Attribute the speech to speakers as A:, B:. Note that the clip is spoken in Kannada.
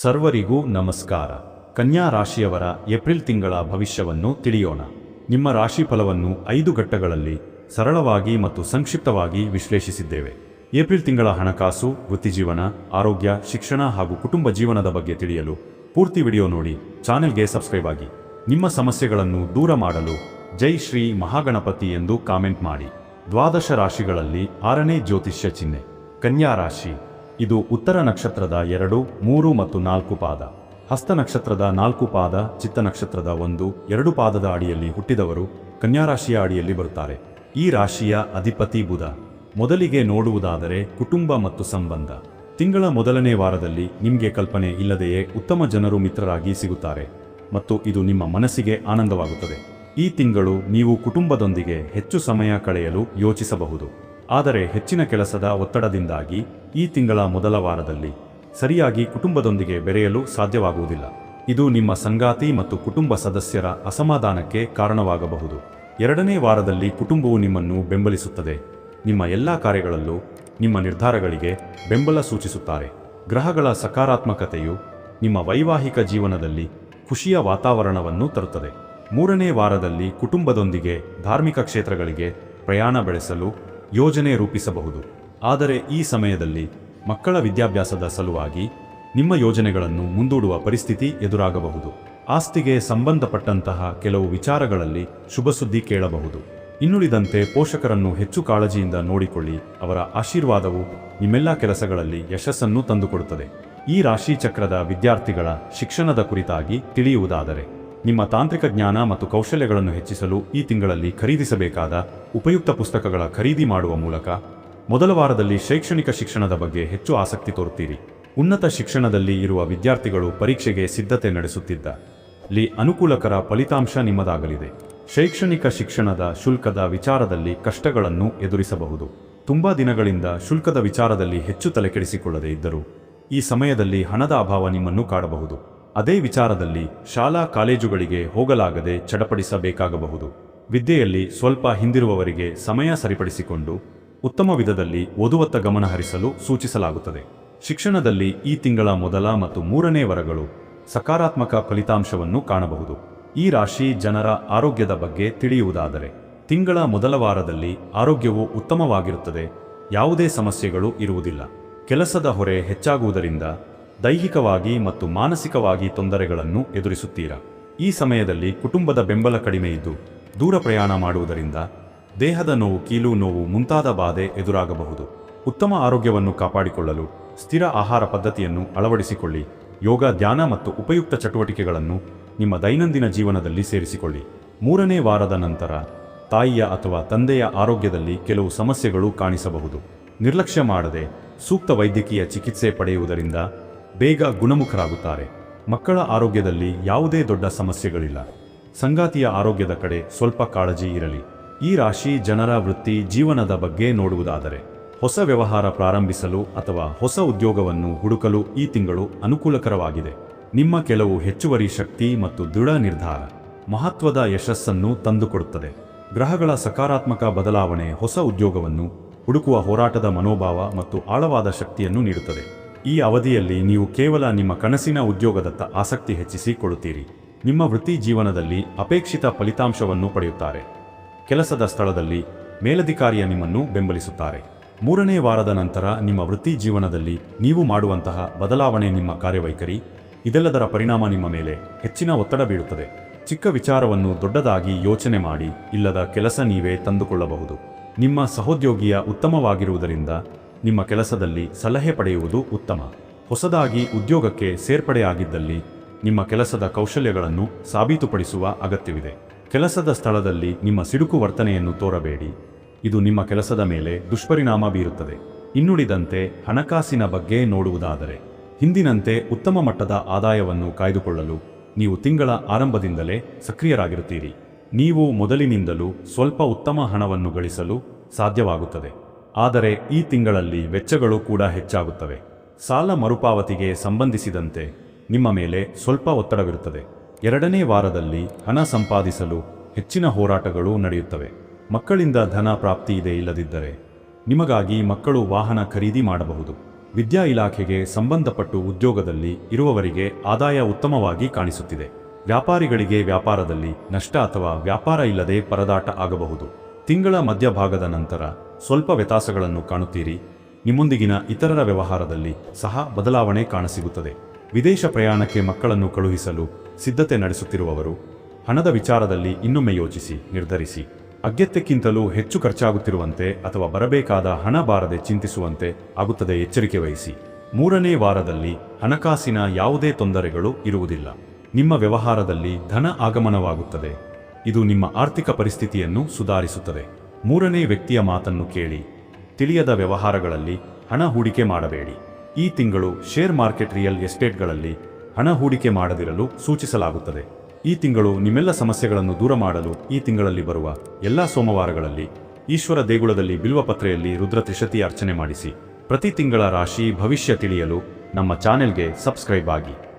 A: ಸರ್ವರಿಗೂ ನಮಸ್ಕಾರ. ಕನ್ಯಾ ರಾಶಿಯವರ ಏಪ್ರಿಲ್ ತಿಂಗಳ ಭವಿಷ್ಯವನ್ನು ತಿಳಿಯೋಣ. ನಿಮ್ಮ ರಾಶಿ ಫಲವನ್ನು ಐದು ಘಟ್ಟಗಳಲ್ಲಿ ಸರಳವಾಗಿ ಮತ್ತು ಸಂಕ್ಷಿಪ್ತವಾಗಿ ವಿಶ್ಲೇಷಿಸಿದ್ದೇವೆ. ಏಪ್ರಿಲ್ ತಿಂಗಳ ಹಣಕಾಸು, ವೃತ್ತಿಜೀವನ, ಆರೋಗ್ಯ, ಶಿಕ್ಷಣ ಹಾಗೂ ಕುಟುಂಬ ಜೀವನದ ಬಗ್ಗೆ ತಿಳಿಯಲು ಪೂರ್ತಿ ವಿಡಿಯೋ ನೋಡಿ, ಚಾನೆಲ್ಗೆ ಸಬ್ಸ್ಕ್ರೈಬ್ ಆಗಿ. ನಿಮ್ಮ ಸಮಸ್ಯೆಗಳನ್ನು ದೂರ ಮಾಡಲು ಜೈ ಶ್ರೀ ಮಹಾಗಣಪತಿ ಎಂದು ಕಾಮೆಂಟ್ ಮಾಡಿ. ದ್ವಾದಶ ರಾಶಿಗಳಲ್ಲಿ ಆರನೇ ಜ್ಯೋತಿಷ್ಯ ಚಿಹ್ನೆ. ಕನ್ಯಾ ರಾಶಿ. ಇದು ಉತ್ತರ ನಕ್ಷತ್ರದ ಎರಡು, ಮೂರು ಮತ್ತು ನಾಲ್ಕು ಪಾದ. ಹಸ್ತ ನಕ್ಷತ್ರದ ನಾಲ್ಕು ಪಾದ, ಚಿತ್ತ ನಕ್ಷತ್ರದ ಒಂದು, ಎರಡು ಪಾದದ ಅಡಿಯಲ್ಲಿ ಹುಟ್ಟಿದವರು ಕನ್ಯಾರಾಶಿಯ ಅಡಿಯಲ್ಲಿ ಬರುತ್ತಾರೆ. ಈ ರಾಶಿಯ ಅಧಿಪತಿ ಬುಧ. ಮೊದಲಿಗೆ ನೋಡುವುದಾದರೆ ಕುಟುಂಬ ಮತ್ತು ಸಂಬಂಧ. ತಿಂಗಳ ಮೊದಲನೇ ವಾರದಲ್ಲಿ ನಿಮಗೆ ಕಲ್ಪನೆ ಇಲ್ಲದೆಯೇ ಉತ್ತಮ ಜನರು ಮಿತ್ರರಾಗಿ ಸಿಗುತ್ತಾರೆ ಮತ್ತು ಇದು ನಿಮ್ಮ ಮನಸ್ಸಿಗೆ ಆನಂದವಾಗುತ್ತದೆ. ಈ ತಿಂಗಳು ನೀವು ಕುಟುಂಬದೊಂದಿಗೆ ಹೆಚ್ಚು ಸಮಯ ಕಳೆಯಲು ಯೋಚಿಸಬಹುದು. ಆದರೆ ಹೆಚ್ಚಿನ ಕೆಲಸದ ಒತ್ತಡದಿಂದಾಗಿ ಈ ತಿಂಗಳ ಮೊದಲ ವಾರದಲ್ಲಿ ಸರಿಯಾಗಿ ಕುಟುಂಬದೊಂದಿಗೆ ಬೆರೆಯಲು ಸಾಧ್ಯವಾಗುವುದಿಲ್ಲ. ಇದು ನಿಮ್ಮ ಸಂಗಾತಿ ಮತ್ತು ಕುಟುಂಬ ಸದಸ್ಯರ ಅಸಮಾಧಾನಕ್ಕೆ ಕಾರಣವಾಗಬಹುದು. ಎರಡನೇ ವಾರದಲ್ಲಿ ಕುಟುಂಬವು ನಿಮ್ಮನ್ನು ಬೆಂಬಲಿಸುತ್ತದೆ. ನಿಮ್ಮ ಎಲ್ಲ ಕಾರ್ಯಗಳಲ್ಲೂ ನಿಮ್ಮ ನಿರ್ಧಾರಗಳಿಗೆ ಬೆಂಬಲ ಸೂಚಿಸುತ್ತಾರೆ. ಗ್ರಹಗಳ ಸಕಾರಾತ್ಮಕತೆಯು ನಿಮ್ಮ ವೈವಾಹಿಕ ಜೀವನದಲ್ಲಿ ಖುಷಿಯ ವಾತಾವರಣವನ್ನು ತರುತ್ತದೆ. ಮೂರನೇ ವಾರದಲ್ಲಿ ಕುಟುಂಬದೊಂದಿಗೆ ಧಾರ್ಮಿಕ ಕ್ಷೇತ್ರಗಳಿಗೆ ಪ್ರಯಾಣ ಬೆಳೆಸಲು ಯೋಜನೆ ರೂಪಿಸಬಹುದು. ಆದರೆ ಈ ಸಮಯದಲ್ಲಿ ಮಕ್ಕಳ ವಿದ್ಯಾಭ್ಯಾಸದ ಸಲುವಾಗಿ ನಿಮ್ಮ ಯೋಜನೆಗಳನ್ನು ಮುಂದೂಡುವ ಪರಿಸ್ಥಿತಿ ಎದುರಾಗಬಹುದು. ಆಸ್ತಿಗೆ ಸಂಬಂಧಪಟ್ಟಂತಹ ಕೆಲವು ವಿಚಾರಗಳಲ್ಲಿ ಶುಭ ಸುದ್ದಿ ಕೇಳಬಹುದು. ಇನ್ನುಳಿದಂತೆ ಪೋಷಕರನ್ನು ಹೆಚ್ಚು ಕಾಳಜಿಯಿಂದ ನೋಡಿಕೊಳ್ಳಿ. ಅವರ ಆಶೀರ್ವಾದವು ನಿಮ್ಮೆಲ್ಲ ಕೆಲಸಗಳಲ್ಲಿ ಯಶಸ್ಸನ್ನು ತಂದುಕೊಡುತ್ತದೆ. ಈ ರಾಶಿ ಚಕ್ರದ ವಿದ್ಯಾರ್ಥಿಗಳ ಶಿಕ್ಷಣದ ಕುರಿತಾಗಿ ತಿಳಿಯುವುದಾದರೆ ನಿಮ್ಮ ತಾಂತ್ರಿಕ ಜ್ಞಾನ ಮತ್ತು ಕೌಶಲ್ಯಗಳನ್ನು ಹೆಚ್ಚಿಸಲು ಈ ತಿಂಗಳಲ್ಲಿ ಖರೀದಿಸಬೇಕಾದ ಉಪಯುಕ್ತ ಪುಸ್ತಕಗಳ ಖರೀದಿ ಮಾಡುವ ಮೂಲಕ ಮೊದಲ ವಾರದಲ್ಲಿ ಶೈಕ್ಷಣಿಕ ಶಿಕ್ಷಣದ ಬಗ್ಗೆ ಹೆಚ್ಚು ಆಸಕ್ತಿ ತೋರುತ್ತೀರಿ. ಉನ್ನತ ಶಿಕ್ಷಣದಲ್ಲಿ ಇರುವ ವಿದ್ಯಾರ್ಥಿಗಳು ಪರೀಕ್ಷೆಗೆ ಸಿದ್ಧತೆ ನಡೆಸುತ್ತಿದ್ದ ಲಿ ಅನುಕೂಲಕರ ಫಲಿತಾಂಶ ನಿಮ್ಮದಾಗಲಿದೆ. ಶೈಕ್ಷಣಿಕ ಶಿಕ್ಷಣದ ಶುಲ್ಕದ ವಿಚಾರದಲ್ಲಿ ಕಷ್ಟಗಳನ್ನು ಎದುರಿಸಬಹುದು. ತುಂಬಾ ದಿನಗಳಿಂದ ಶುಲ್ಕದ ವಿಚಾರದಲ್ಲಿ ಹೆಚ್ಚು ತಲೆಕೆಡಿಸಿಕೊಳ್ಳದೇ ಇದ್ದರು ಈ ಸಮಯದಲ್ಲಿ ಹಣದ ಅಭಾವ ನಿಮ್ಮನ್ನು ಕಾಡಬಹುದು. ಅದೇ ವಿಚಾರದಲ್ಲಿ ಶಾಲಾ ಕಾಲೇಜುಗಳಿಗೆ ಹೋಗಲಾಗದೆ ಚಡಪಡಿಸಬೇಕಾಗಬಹುದು. ವಿದ್ಯೆಯಲ್ಲಿ ಸ್ವಲ್ಪ ಹಿಂದಿರುವವರಿಗೆ ಸಮಯ ಸರಿಪಡಿಸಿಕೊಂಡು ಉತ್ತಮ ವಿಧದಲ್ಲಿ ಓದುವತ್ತ ಗಮನ ಹರಿಸಲು ಸೂಚಿಸಲಾಗುತ್ತದೆ. ಶಿಕ್ಷಣದಲ್ಲಿ ಈ ತಿಂಗಳ ಮೊದಲ ಮತ್ತು ಮೂರನೇ ವರಗಳು ಸಕಾರಾತ್ಮಕ ಫಲಿತಾಂಶವನ್ನು ಕಾಣಬಹುದು. ಈ ರಾಶಿ ಜನರ ಆರೋಗ್ಯದ ಬಗ್ಗೆ ತಿಳಿಯುವುದಾದರೆ, ತಿಂಗಳ ಮೊದಲ ವಾರದಲ್ಲಿ ಆರೋಗ್ಯವು ಉತ್ತಮವಾಗಿರುತ್ತದೆ, ಯಾವುದೇ ಸಮಸ್ಯೆಗಳು ಇರುವುದಿಲ್ಲ. ಕೆಲಸದ ಹೊರೆ ಹೆಚ್ಚಾಗುವುದರಿಂದ ದೈಹಿಕವಾಗಿ ಮತ್ತು ಮಾನಸಿಕವಾಗಿ ತೊಂದರೆಗಳನ್ನು ಎದುರಿಸುತ್ತೀರಾ? ಈ ಸಮಯದಲ್ಲಿ ಕುಟುಂಬದ ಬೆಂಬಲ ಕಡಿಮೆ ಇದ್ದು ದೂರ ಪ್ರಯಾಣ ಮಾಡುವುದರಿಂದ ದೇಹದ ನೋವು, ಕೀಲು ನೋವು ಮುಂತಾದ ಬಾಧೆ ಎದುರಾಗಬಹುದು. ಉತ್ತಮ ಆರೋಗ್ಯವನ್ನು ಕಾಪಾಡಿಕೊಳ್ಳಲು ಸ್ಥಿರ ಆಹಾರ ಪದ್ಧತಿಯನ್ನು ಅಳವಡಿಸಿಕೊಳ್ಳಿ. ಯೋಗ, ಧ್ಯಾನ ಮತ್ತು ಉಪಯುಕ್ತ ಚಟುವಟಿಕೆಗಳನ್ನು ನಿಮ್ಮ ದೈನಂದಿನ ಜೀವನದಲ್ಲಿ ಸೇರಿಸಿಕೊಳ್ಳಿ. ಮೂರನೇ ವಾರದ ನಂತರ ತಾಯಿಯ ಅಥವಾ ತಂದೆಯ ಆರೋಗ್ಯದಲ್ಲಿ ಕೆಲವು ಸಮಸ್ಯೆಗಳು ಕಾಣಿಸಬಹುದು. ನಿರ್ಲಕ್ಷ್ಯ ಮಾಡದೆ ಸೂಕ್ತ ವೈದ್ಯಕೀಯ ಚಿಕಿತ್ಸೆ ಪಡೆಯುವುದರಿಂದ ಬೇಗ ಗುಣಮುಖರಾಗುತ್ತಾರೆ. ಮಕ್ಕಳ ಆರೋಗ್ಯದಲ್ಲಿ ಯಾವುದೇ ದೊಡ್ಡ ಸಮಸ್ಯೆಗಳಿಲ್ಲ. ಸಂಗಾತಿಯ ಆರೋಗ್ಯದ ಕಡೆ ಸ್ವಲ್ಪ ಕಾಳಜಿ ಇರಲಿ. ಈ ರಾಶಿ ಜನರ ವೃತ್ತಿ ಜೀವನದ ಬಗ್ಗೆ ನೋಡುವುದಾದರೆ, ಹೊಸ ವ್ಯವಹಾರ ಪ್ರಾರಂಭಿಸಲು ಅಥವಾ ಹೊಸ ಉದ್ಯೋಗವನ್ನು ಹುಡುಕಲು ಈ ತಿಂಗಳು ಅನುಕೂಲಕರವಾಗಿದೆ. ನಿಮ್ಮ ಕೆಲವು ಹೆಚ್ಚುವರಿ ಶಕ್ತಿ ಮತ್ತು ದೃಢ ನಿರ್ಧಾರ ಮಹತ್ವದ ಯಶಸ್ಸನ್ನು ತಂದುಕೊಡುತ್ತದೆ. ಗ್ರಹಗಳ ಸಕಾರಾತ್ಮಕ ಬದಲಾವಣೆ ಹೊಸ ಉದ್ಯೋಗವನ್ನು ಹುಡುಕುವ ಹೋರಾಟದ ಮನೋಭಾವ ಮತ್ತು ಆಳವಾದ ಶಕ್ತಿಯನ್ನು ನೀಡುತ್ತದೆ. ಈ ಅವಧಿಯಲ್ಲಿ ನೀವು ಕೇವಲ ನಿಮ್ಮ ಕನಸಿನ ಉದ್ಯೋಗದತ್ತ ಆಸಕ್ತಿ ಹೆಚ್ಚಿಸಿಕೊಳ್ಳುತ್ತೀರಿ. ನಿಮ್ಮ ವೃತ್ತಿ ಜೀವನದಲ್ಲಿ ಅಪೇಕ್ಷಿತ ಫಲಿತಾಂಶವನ್ನು ಪಡೆಯುತ್ತಾರೆ. ಕೆಲಸದ ಸ್ಥಳದಲ್ಲಿ ಮೇಲಧಿಕಾರಿಯ ನಿಮ್ಮನ್ನು ಬೆಂಬಲಿಸುತ್ತಾರೆ. ಮೂರನೇ ವಾರದ ನಂತರ ನಿಮ್ಮ ವೃತ್ತಿ ಜೀವನದಲ್ಲಿ ನೀವು ಮಾಡುವಂತಹ ಬದಲಾವಣೆ ನಿಮ್ಮ ಕಾರ್ಯವೈಖರಿ, ಇದೆಲ್ಲದರ ಪರಿಣಾಮ ನಿಮ್ಮ ಮೇಲೆ ಹೆಚ್ಚಿನ ಒತ್ತಡ ಬೀಳುತ್ತದೆ ಚಿಕ್ಕ ವಿಚಾರವನ್ನು ದೊಡ್ಡದಾಗಿ ಯೋಚನೆ ಮಾಡಿ, ಇಲ್ಲದ ಕೆಲಸ ನೀವೇ ತಂದುಕೊಳ್ಳಬಹುದು. ನಿಮ್ಮ ಸಹೋದ್ಯೋಗಿಯ ಉತ್ತಮವಾಗಿರುವುದರಿಂದ ನಿಮ್ಮ ಕೆಲಸದಲ್ಲಿ ಸಲಹೆ ಪಡೆಯುವುದು ಉತ್ತಮ. ಹೊಸದಾಗಿ ಉದ್ಯೋಗಕ್ಕೆ ಸೇರ್ಪಡೆಯಾಗಿದ್ದಲ್ಲಿ ನಿಮ್ಮ ಕೆಲಸದ ಕೌಶಲ್ಯಗಳನ್ನು ಸಾಬೀತುಪಡಿಸುವ ಅಗತ್ಯವಿದೆ. ಕೆಲಸದ ಸ್ಥಳದಲ್ಲಿ ನಿಮ್ಮ ಸಿಡುಕು ವರ್ತನೆಯನ್ನು ತೋರಬೇಡಿ. ಇದು ನಿಮ್ಮ ಕೆಲಸದ ಮೇಲೆ ದುಷ್ಪರಿಣಾಮ ಬೀರುತ್ತದೆ. ಇನ್ನುಳಿದಂತೆ ಹಣಕಾಸಿನ ಬಗ್ಗೆ ನೋಡುವುದಾದರೆ, ಹಿಂದಿನಂತೆ ಉತ್ತಮ ಮಟ್ಟದ ಆದಾಯವನ್ನು ಕಾಯ್ದುಕೊಳ್ಳಲು ನೀವು ತಿಂಗಳ ಆರಂಭದಿಂದಲೇ ಸಕ್ರಿಯರಾಗಿರುತ್ತೀರಿ. ನೀವು ಮೊದಲಿನಿಂದಲೂ ಸ್ವಲ್ಪ ಉತ್ತಮ ಹಣವನ್ನು ಗಳಿಸಲು ಸಾಧ್ಯವಾಗುತ್ತದೆ. ಆದರೆ ಈ ತಿಂಗಳಲ್ಲಿ ವೆಚ್ಚಗಳು ಕೂಡ ಹೆಚ್ಚಾಗುತ್ತವೆ. ಸಾಲ ಮರುಪಾವತಿಗೆ ಸಂಬಂಧಿಸಿದಂತೆ ನಿಮ್ಮ ಮೇಲೆ ಸ್ವಲ್ಪ ಒತ್ತಡವಿರುತ್ತದೆ. ಎರಡನೇ ವಾರದಲ್ಲಿ ಹಣ ಸಂಪಾದಿಸಲು ಹೆಚ್ಚಿನ ಹೋರಾಟಗಳು ನಡೆಯುತ್ತವೆ. ಮಕ್ಕಳಿಂದ ಧನ ಪ್ರಾಪ್ತಿ ಇದೆ ಇಲ್ಲದಿದ್ದರೆ ನಿಮಗಾಗಿ ಮಕ್ಕಳು ವಾಹನ ಖರೀದಿ ಮಾಡಬಹುದು. ವಿದ್ಯಾ ಇಲಾಖೆಗೆ ಸಂಬಂಧಪಟ್ಟು ಉದ್ಯೋಗದಲ್ಲಿ ಇರುವವರಿಗೆ ಆದಾಯ ಉತ್ತಮವಾಗಿ ಕಾಣಿಸುತ್ತಿದೆ. ವ್ಯಾಪಾರಿಗಳಿಗೆ ವ್ಯಾಪಾರದಲ್ಲಿ ನಷ್ಟ ಅಥವಾ ವ್ಯಾಪಾರ ಇಲ್ಲದೆ ಪರದಾಟ ಆಗಬಹುದು. ತಿಂಗಳ ಮಧ್ಯಭಾಗದ ನಂತರ ಸ್ವಲ್ಪ ವ್ಯತ್ಯಾಸಗಳನ್ನು ಕಾಣುತ್ತೀರಿ. ನಿಮ್ಮೊಂದಿಗಿನ ಇತರರ ವ್ಯವಹಾರದಲ್ಲಿ ಸಹ ಬದಲಾವಣೆ ಕಾಣಸಿಗುತ್ತದೆ. ವಿದೇಶ ಪ್ರಯಾಣಕ್ಕೆ ಮಕ್ಕಳನ್ನು ಕಳುಹಿಸಲು ಸಿದ್ಧತೆ ನಡೆಸುತ್ತಿರುವವರು, ಹಣದ ವಿಚಾರದಲ್ಲಿ ಇನ್ನೊಮ್ಮೆ ಯೋಚಿಸಿ, ನಿರ್ಧರಿಸಿ. ಅಗತ್ಯಕ್ಕಿಂತಲೂ ಹೆಚ್ಚು ಖರ್ಚಾಗುತ್ತಿರುವಂತೆ ಅಥವಾ ಬರಬೇಕಾದ ಹಣ ಬಾರದೆ ಚಿಂತಿಸುವಂತೆ ಆಗುತ್ತದೆ ಎಚ್ಚರಿಕೆ ವಹಿಸಿ. ಮೂರನೇ ವಾರದಲ್ಲಿ ಹಣಕಾಸಿನ ಯಾವುದೇ ತೊಂದರೆಗಳು ಇರುವುದಿಲ್ಲ. ನಿಮ್ಮ ವ್ಯವಹಾರದಲ್ಲಿ ಧನ ಆಗಮನವಾಗುತ್ತದೆ. ಇದು ನಿಮ್ಮ ಆರ್ಥಿಕ ಪರಿಸ್ಥಿತಿಯನ್ನು ಸುಧಾರಿಸುತ್ತದೆ. ಮೂರನೇ ವ್ಯಕ್ತಿಯ ಮಾತನ್ನು ಕೇಳಿ. ತಿಳಿಯದ ವ್ಯವಹಾರಗಳಲ್ಲಿ ಹಣ ಹೂಡಿಕೆ ಮಾಡಬೇಡಿ. ಈ ತಿಂಗಳು ಶೇರ್ ಮಾರ್ಕೆಟ್ ರಿಯಲ್ ಎಸ್ಟೇಟ್ಗಳಲ್ಲಿ ಹಣ ಹೂಡಿಕೆ ಮಾಡದಿರಲು ಸೂಚಿಸಲಾಗುತ್ತದೆ. ಈ ತಿಂಗಳು ನಿಮ್ಮೆಲ್ಲ ಸಮಸ್ಯೆಗಳನ್ನು ದೂರ ಮಾಡಲು ಈ ತಿಂಗಳಲ್ಲಿ ಬರುವ ಎಲ್ಲ ಸೋಮವಾರಗಳಲ್ಲಿ ಈಶ್ವರ ದೇಗುಲದಲ್ಲಿ ಬಿಲ್ವಪತ್ರೆಯಲ್ಲಿ ರುದ್ರ ತ್ರಿಶತಿ ಅರ್ಚನೆ ಮಾಡಿಸಿ. ಪ್ರತಿ ತಿಂಗಳ ರಾಶಿ ಭವಿಷ್ಯ ತಿಳಿಯಲು ನಮ್ಮ ಚಾನೆಲ್ಗೆ ಸಬ್ಸ್ಕ್ರೈಬ್ ಆಗಿ.